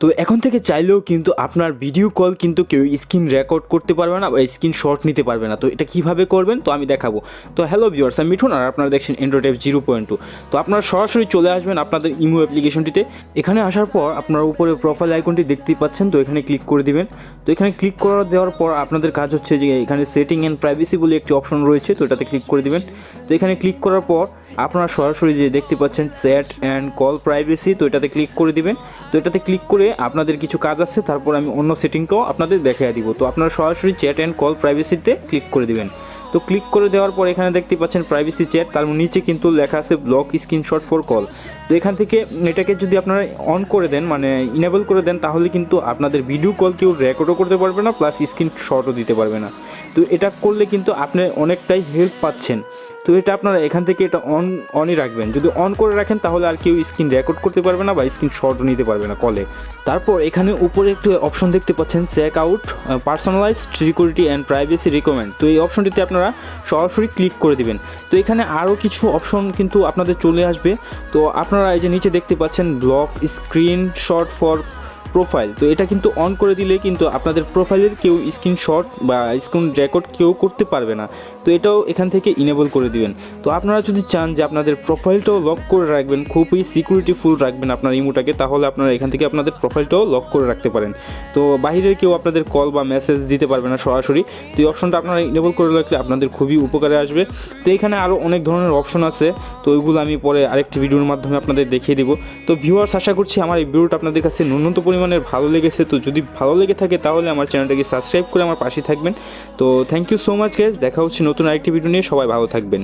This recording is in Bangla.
তো এখন থেকে চাইলেও কিন্তু আপনার ভিডিও কল কিন্তু কেউ স্ক্রিন রেকর্ড করতে পারবে না বা স্ক্রিন শট নিতে পারবে না। তো এটা কীভাবে করবেন? তো আমি দেখাবো। তো হ্যালো ভিউয়ার্স আমি মিঠুন আর আপনারা দেখছেন Android F zero point two তো আপনারা সরাসরি চলে আসবেন আপনাদের ইমো অ্যাপ্লিকেশনটিতে এখানে আসার পর আপনার উপরে প্রোফাইল আইকনটি দেখতেই পাচ্ছেন, তো এখানে ক্লিক করে দিবেন। তো এখানে ক্লিক করে দেওয়ার পর আপনাদের কাজ হচ্ছে যে এখানে সেটিং অ্যান্ড প্রাইভেসি বলে একটি অপশন রয়েছে, তো এটাতে ক্লিক করে দিবেন। তো এখানে ক্লিক করার পর আপনারা সরাসরি যে দেখতে পাচ্ছেন চ্যাট অ্যান্ড কল প্রাইভেসি তো এটাতে ক্লিক করে দিবেন। তো এটাতে ক্লিক করে আপনাদের কিছু কাজ আছে, তারপর আমি অন্য সেটিংটাও আপনাদের দেখিয়ে দিব। তো আপনারা সরাসরি চ্যাট অ্যান্ড কল প্রাইভেসিতে ক্লিক করে দিবেন। তো ক্লিক করে দেওয়ার পর এখানে দেখতে পাচ্ছেন প্রাইভেসি চ্যাট তার নিচে কিন্তু লেখা আছে ব্লক স্ক্রিনশট ফর কল তো এখান থেকে এটাকে যদি আপনারা অন করে দেন মানে ইনেবল করে দেন, তাহলে কিন্তু আপনাদের ভিডিও কল কেউ রেকর্ডও করতে পারবে না প্লাস স্ক্রিনশটও দিতে পারবে না। তো এটা করলে কিন্তু আপনি অনেকটাই হেল্প পাচ্ছেন। তো এটা আপনারা এখান থেকে এটা অন অনই রাখবেন। যদি অন করে রাখেন, তাহলে আর কেউ স্ক্রিন রেকর্ড করতে পারবে না বা স্ক্রিন শটও নিতে পারবে না কলে তারপর এখানে উপরে একটু অপশন দেখতে পাচ্ছেন check out personalised security and privacy recommend তো এই অপশনটিতে আপনারা সরাসরি ক্লিক করে দিবেন। তো এখানে আরও কিছু অপশন কিন্তু আপনাদের চলে আসবে। তো আপনারা এই যে নিচে দেখতে পাচ্ছেন block screenshot for profile তো এটা কিন্তু অন করে দিলে কিন্তু আপনাদের প্রোফাইলের কেউ স্ক্রিনশট বা স্ক্রিন রেকর্ড কেউ করতে পারবে না। তো এটাও এখান থেকে ইনেবল করে দিবেন। তো আপনারা যদি চান যে আপনাদের প্রোফাইলটাও লক করে রাখবেন, খুবই সিকিউরিটি ফুল রাখবেন আপনার ইমোটাকে, তাহলে আপনারা এখান থেকে আপনাদের প্রোফাইলটাও লক করে রাখতে পারেন। তো বাইরের কেউ আপনাদের কল বা মেসেজ দিতে পারবে না সরাসরি। তো এই অপশনটা আপনারা ইনেবল করে রাখলে আপনাদের খুবই উপকারে আসবে। তো এখানে আরও অনেক ধরনের অপশন আছে। তো ওইগুলো আমি পরে আরেকটি ভিডিওর মাধ্যমে আপনাদের দেখিয়ে দিব। তো ভিউয়ার্স আশা করছি আমার এই ভিডিওটা আপনাদের কাছে ন্যূনতম পরিমাণের ভালো লেগেছে, তো যদি ভালো লেগে থাকে তাহলে আমার চ্যানেলটাকে সাবস্ক্রাইব করে আমার পাশে থাকবেন। তো thank you so much guys দেখা হচ্ছে নতুন আরেকটি ভিডিও নিয়ে, সবাই ভালো থাকবেন।